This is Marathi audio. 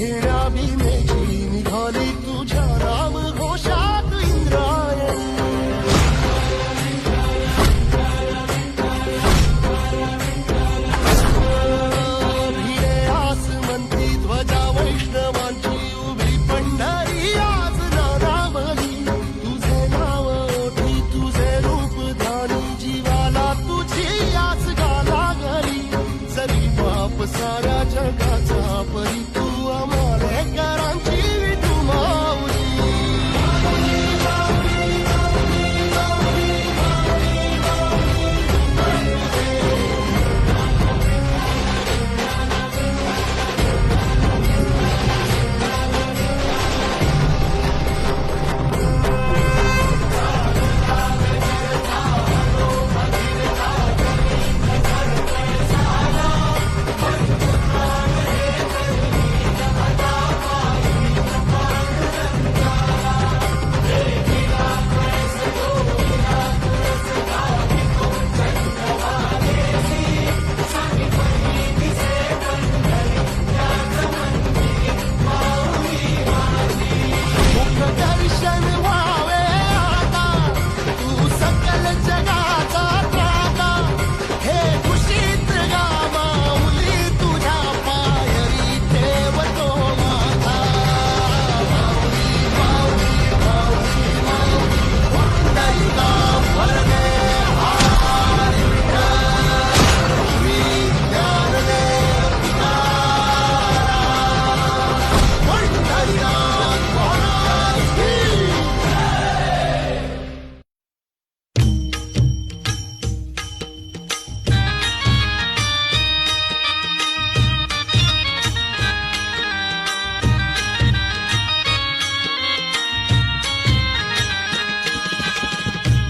घेरा भीमेची निघाली तुझ्या राम घोषात इंद्रायण मंत्री ध्वजा वैष्णवांची उभी पंढरी आज नारावली तुझे नाव ओठी तुझे रूप धानी जीवाला तुझी आज गाला घरी जरी बाप सारा जगाचा परी तू